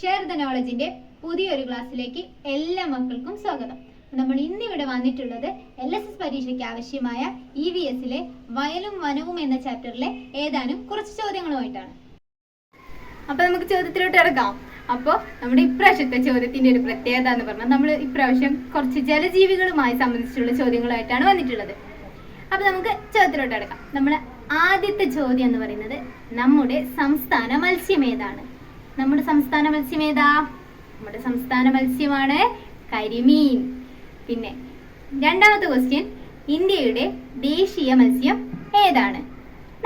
Share the നോളജിന്റെ പുതിയൊരു ക്ലാസ്സിലേക്ക് എല്ലാ മക്കൾക്കും സ്വാഗതം. നമ്മൾ ഇന്ന് ഇവിടെ വന്നിട്ടുള്ളത് എൽ എസ് എസ് പരീക്ഷയ്ക്ക് ആവശ്യമായ ഇ വി എസിലെ വയലും വനവും എന്ന ചാപ്റ്ററിലെ ഏതാനും കുറച്ച് ചോദ്യങ്ങളുമായിട്ടാണ്. അപ്പൊ നമുക്ക് ചോദ്യത്തിലോട്ട് ഇറങ്ങാം. അപ്പോൾ നമ്മുടെ ഇപ്രാവശ്യത്തെ ചോദ്യത്തിന്റെ ഒരു പ്രത്യേകത എന്ന് പറഞ്ഞാൽ നമ്മൾ ഇപ്രാവശ്യം കുറച്ച് ജലജീവികളുമായി സംബന്ധിച്ചുള്ള ചോദ്യങ്ങളായിട്ടാണ് വന്നിട്ടുള്ളത്. അപ്പൊ നമുക്ക് ചോദ്യത്തിലോട്ട് കിടക്കാം നമ്മുടെ ആദ്യത്തെ ചോദ്യം എന്ന് പറയുന്നത് നമ്മുടെ സംസ്ഥാന മത്സ്യം ഏതാണ്? നമ്മുടെ സംസ്ഥാന മത്സ്യം ഏതാ? നമ്മുടെ സംസ്ഥാന മത്സ്യമാണ് കരിമീൻ. പിന്നെ രണ്ടാമത്തെ ക്വസ്റ്റ്യൻ ഇന്ത്യയുടെ ദേശീയ മത്സ്യം ഏതാണ്?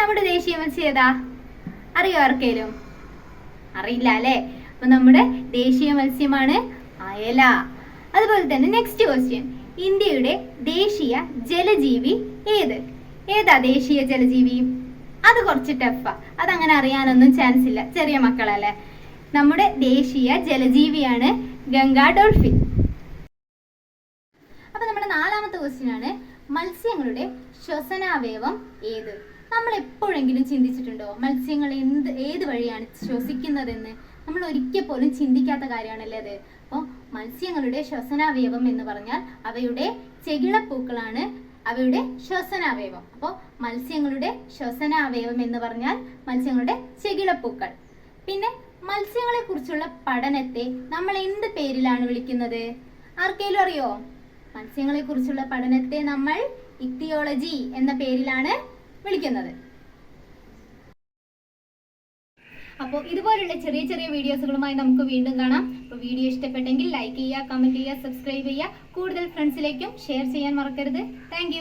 നമ്മുടെ ദേശീയ മത്സ്യം ഏതാ? അറിയോ ആർക്കേലും? അറിയില്ല അല്ലേ? അപ്പൊ നമ്മുടെ ദേശീയ മത്സ്യമാണ് അയല. അതുപോലെ തന്നെ നെക്സ്റ്റ് ക്വസ്റ്റ്യൻ ഇന്ത്യയുടെ ദേശീയ ജലജീവി ഏത്? ഏതാ ദേശീയ ജലജീവി? അത് കുറച്ച് ടഫാ അതങ്ങനെ അറിയാനൊന്നും ചാൻസ് ഇല്ല. ചെറിയ മക്കളല്ലേ? നമ്മുടെ ദേശീയ ജലജീവിയാണ് ഗംഗാ ഡോൾഫിൻ. അപ്പൊ നമ്മുടെ നാലാമത്തെ ക്വസ്റ്റ്യൻ ആണ് മത്സ്യങ്ങളുടെ ശ്വസനാവയവം ഏത്? നമ്മൾ എപ്പോഴെങ്കിലും ചിന്തിച്ചിട്ടുണ്ടോ മത്സ്യങ്ങൾ എന്ത് ഏത് വഴിയാണ് ശ്വസിക്കുന്നതെന്ന്? നമ്മൾ ഒരിക്കൽ പോലും ചിന്തിക്കാത്ത കാര്യമാണല്ലേ അത്? അപ്പോൾ മത്സ്യങ്ങളുടെ ശ്വസനാവയവം എന്ന് പറഞ്ഞാൽ അവയുടെ ചെകിളപ്പൂക്കളാണ് അവയുടെ ശ്വസനാവയവം. അപ്പോൾ മത്സ്യങ്ങളുടെ ശ്വസനാവയവം എന്ന് പറഞ്ഞാൽ മത്സ്യങ്ങളുടെ ചെകിളപ്പൂക്കൾ. പിന്നെ മത്സ്യങ്ങളെ കുറിച്ചുള്ള പഠനത്തെ നമ്മൾ എന്ത് പേരിലാണ് വിളിക്കുന്നത്? ആർക്കെങ്കിലും അറിയോ? മത്സ്യങ്ങളെ കുറിച്ചുള്ള പഠനത്തെ നമ്മൾ ഇക്തിയോളജി എന്ന പേരിലാണ് വിളിക്കുന്നത്. അപ്പോൾ ഇതുപോലുള്ള ചെറിയ ചെറിയ വീഡിയോസുകളുമായി നമുക്ക് വീണ്ടും കാണാം. അപ്പോൾ വീഡിയോ ഇഷ്ടപ്പെട്ടെങ്കിൽ ലൈക്ക് ചെയ്യുക കമന്റ് ചെയ്യുക സബ്സ്ക്രൈബ് ചെയ്യുക. കൂടുതൽ ഫ്രണ്ട്സിലേക്കും ഷെയർ ചെയ്യാൻ മറക്കരുത്. താങ്ക്